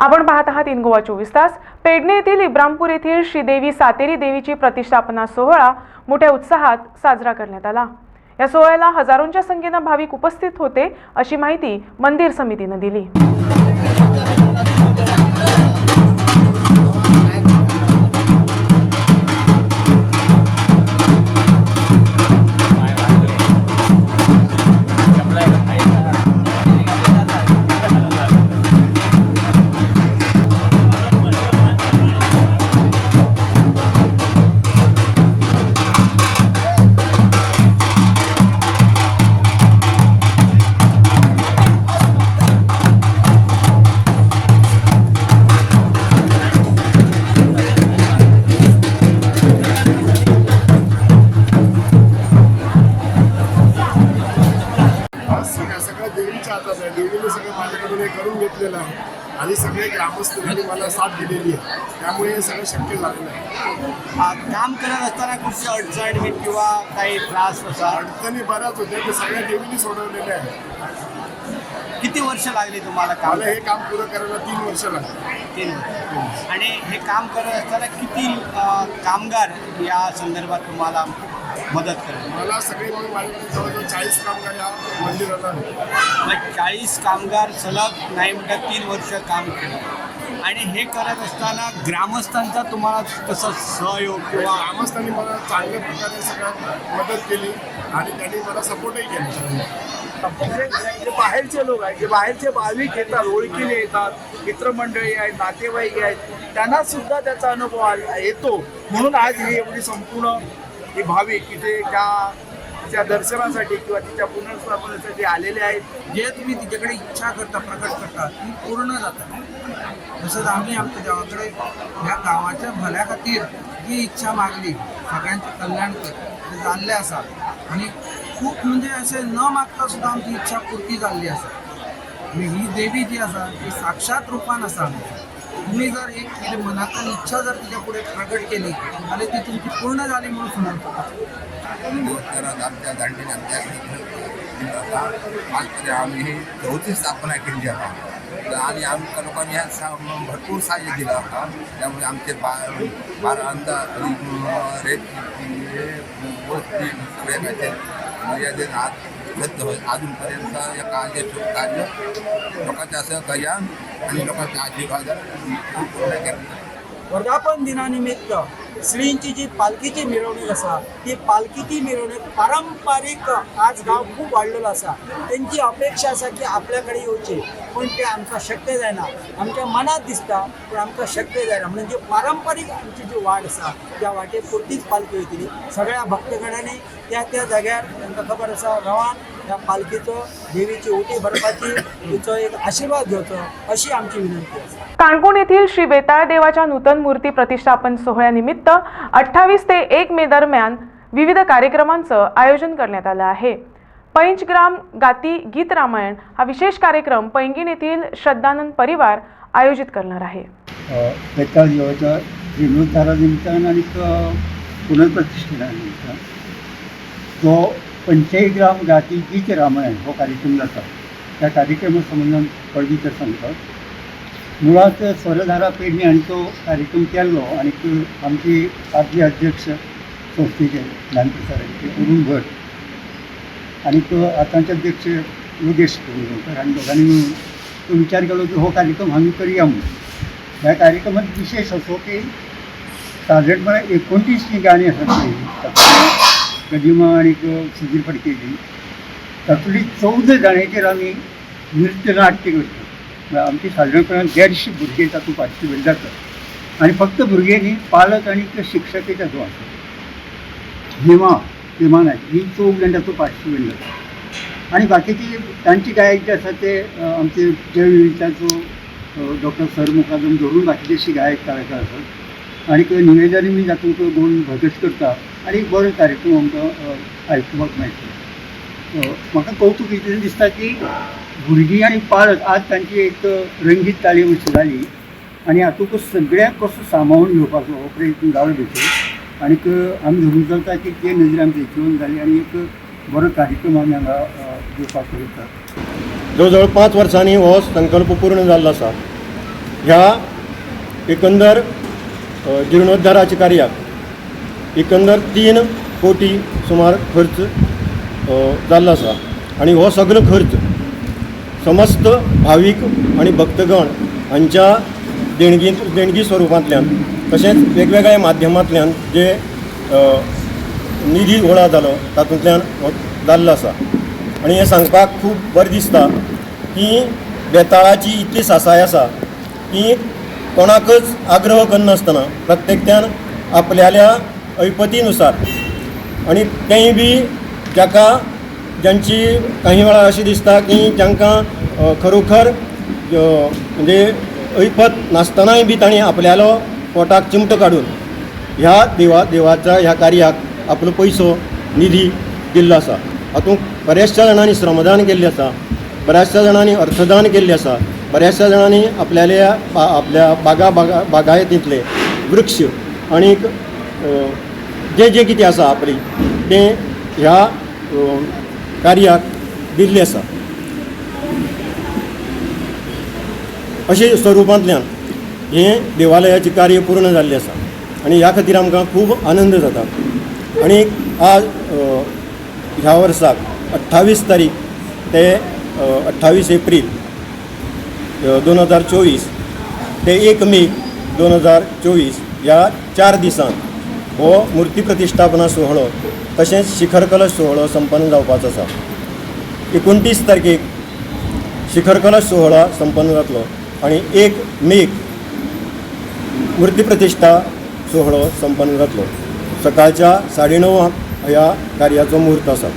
आपण पाहत आहात इन गोवा चोवीस तास. पेडणे येथील इब्रामपूर येथील श्रीदेवी सातेरी देवीची प्रतिष्ठापना सोहळा मोठ्या उत्साहात साजरा करण्यात आला. या सोहळ्याला हजारोंच्या संख्येनं भाविक उपस्थित होते अशी माहिती मंदिर समितीनं दिली. आणि सगळे ग्रामस्थांनी मला साथ दिलेली आहे. त्यामुळे हे सगळं शक्य झालेलं आहे. काम करत असताना कुठची अडचण किंवा काही त्रास असा? अडचणी बऱ्याच होत्या ते सगळ्या देवीने सोडवलेल्या आहे किती वर्ष लागली तुम्हाला काम हे काम पुरं करायला तीन वर्ष लागली. तीन. आणि हे काम करत असताना किती कामगार या संदर्भात तुम्हाला मदत करेल. मला सगळे म्हणून माझ्याकडे जवळजवळ चाळीस कामगार या मंदिराला. मग चाळीस कामगार सलग नाही म्हणतात तीन वर्ष काम केलं. आणि हे करत असताना ग्रामस्थांचा तुम्हाला कसं सहयोग किंवा ग्रामस्थांनी मला चांगल्या प्रकारे सगळं मदत केली आणि त्यांनी मला सपोर्टही केला. म्हणजे जे बाहेरचे लोक आहेत जे बाहेरचे भाविक येतात ओळखीने येतात मित्रमंडळी आहेत नातेवाईक आहेत त्यांना सुद्धा त्याचा अनुभव येतो. म्हणून आज ही एवढी संपूर्ण ही भाविक तिथे त्या तिच्या दर्शनासाठी किंवा तिच्या पुनर्स्थापनासाठी आलेले आहेत. जे तुम्ही तिच्याकडे इच्छा करता प्रकट करता ती पूर्ण जातात. तसंच आम्ही आमच्या देवाकडे ह्या गावाच्या भल्या खातीर जी इच्छा मागली सगळ्यांचे कल्याण कर ते जाल्ले आसा आणि खूप म्हणजे असे न मागता सुद्धा आमची इच्छा पूर्ती जाल्ली आसा आणि ही देवी जी आसा ती साक्षात रूपान आसा तुम्ही जर एक म्हणजे कितें मनातल्यान इच्छा जर तिच्या पुढे प्रगट केली आणि ती तुमची पूर्ण झाली म्हणून समजता आमच्या दांडीने आमच्या आज आम्ही ही चौथी स्थापना केली आहे. आणि आमच्या लोकांनी ह्या सा- भरपूर सहाय्य दिलं आता त्यामुळे आमचे बा बारा अंदाज रेत गोष्टी मर्यादेत आज रद्द होईल. अजूनपर्यंत या कार्य कार्य लोकांच्या असं कल्याण आणि लोकांच्या आशीर्वाद पूर्ण वर्धापन दिनानिमित्त श्रींची जी पालखीची मिरवणूक असा ती पालखीची मिरवणूक पारंपरिक आज गाव खूप वाढलेलो असा. त्यांची अपेक्षा असा की आपल्याकडे येवची पण ते आमकां शक्य जायना आमच्या मनात दिसता पण आमकां शक्य जायना म्हणून जी पारंपरीक आमची जी वाट आसा त्या वाटेर पुरतीच पालखी वयतली सगळ्या भक्तगणांनी त्या त्या जाग्यार तांकां खबर आसा रावान त्या पालखीचो देवीची उटी भरपाची तिचो एक आशिर्वाद घेवचो अशी आमची विनंती आसा काणकोण येथील श्री बेताळ देवाच्या नूतन मूर्ती प्रतिष्ठापन सोहळ्यानिमित्त अठ्ठावीस ते एक मे दरम्यान विविध कार्यक्रमांचं आयोजन करण्यात आलं आहे. पैंचग्राम गाती गीत रामायण हा विशेष कार्यक्रम पैंगीण येथील श्रद्धानंद परिवार आयोजित करणार आहे. बेताळ देवाच्या जीर्णोद्धारा निमित्तान आणि पुनर्प्रतिष्ठेना निमित्तान. पंचायत पंचग्राम गाती गीत रामायण हो कार्यक्रम जाता त्या कार्यक्रमा संबंधान कळवीचे सांगतात मुळात स्वरधारा पेडणे हांणी तो कार्यक्रम केल्लो आणि आमची आदले अध्यक्ष संस्थेचे ज्ञानप्रसाराचे अरुण भट. आणि आतांचे अध्यक्ष योगेश कुलगांवकर हांणी दोघांनी मिळून तो विचार केलो की हो कार्यक्रम आम्ही करूया म्हणून. ह्या कार्यक्रमात विशेष असो की साधारणपणे एकोणतीस जी गाणी असतात कदिमा आणि सुधीर फडकेजी त्यातली चौदा जाणांचेर आमी नृत्य नाट्य करतात म्हणजे आमची साधारणपणान देडशे भुरगे तातूंत पार्टिसिपेट जातात. आनी फक्त भुरगे न्ही पालक आनी शिक्षकय तातूंत आसात हेमा हेमा नायक ही चौग जाण तातूंत पार्टिसिपेट जातात. आनी बाकीची तांची गायक जे आसा ते आमचे आमचे जो डॉक्टर सर जोडून धरून बाकीचे अशी गायक कलाकार आसात आनीक निवेदन बी तातूंत गोवन भगत करता. आनी एक बरो कार्यक्रम आमकां अ, आयकुपाक मेळटा म्हाका कौतुक इतलें दिसता की भुरगीं आनी पालक आज तांची एक रंगीत तालीम अशी जाली आनी हातूंत सगळ्यांक कसो सांबाळून घेवपाचो हो प्रयत्न जालो भितर आनीक आमी धरून चलता की ते नजरे आमची हिचवून जाली आनी एक बरो कार्यक्रम आमी हांगा अ, दिवपाक करतात जवळ जवळ पांच वर्सांनी हो संकल्प पूर्ण जाल्लो आसा ह्या एकंदर अ, जीर्णोद्धाराच्या कार्याक एकंदर तीन कोटी सुमार खर्च जाल्लो आसा आनी हो सगलो खर्च समस्त भावीक आणि भक्तगण हांच्या देणगी देणगी स्वरुपांतल्यान तशेंच वेगवेगळ्या माध्यमांतल्यान जे निधी गोळा जालो तातूंतल्यान हो जाल्लो आसा आनी हें सांगपाक खूब बरें दिसता की बेताळाची इतली सासाय आसा की कोणाकच आग्रह करनासतना प्रत्येकट्यान आपल्याल्या ऐपतीनुसार आणि तेंय बी जाका ज्यांची काही वेळा अशी दिसता की जांकां खरोखर म्हणजे ऐपत नासतनाय बी तांणी आपल्यालो पोटाक चिमटो काडून ह्या देवा देवाच्या ह्या कार्याक आपलो पयसो निधी दिल्लो आसा हातूंत बऱ्याचशा जाणांनी श्रमदान केल्लें आसा बऱ्याचशा जाणांनी अर्थदान केल्लें आसा बऱ्याचशा जाणांनी आपल्याल्या बा आपल्या बागा बागा बागायतींतले वृक्ष आनीक जे जें जें कितें आसा आपली तें ह्या कार्याक दिल्लें आसा अशे स्वरुपांतल्यान हें देवालयाचें कार्य पूर्ण जाल्लें आसा आनी ह्या खातीर आमकां खूब आनंद जाता. आनी आज ह्या वर्साक अठ्ठावीस तारीख ते अठ्ठावीस एप्रील दोन हजार चोवीस. ते एक मे दोन हजार चोवीस ह्या चार दिसांत हो मुर्ती प्रतिश्ठापना सोहळो तशेंच शिखर कलश सोहळो संपन्न जावपाचो आसा. एकोणतीस तारखेक शिखर कलश सोहळा संपन्न जातलो आनी एक मेक मुर्ती प्रतिश्ठा सोहळो संपन्न जातलो. सकाळच्या साडे णवांक ह्या कार्याचो मुहूर्त आसा.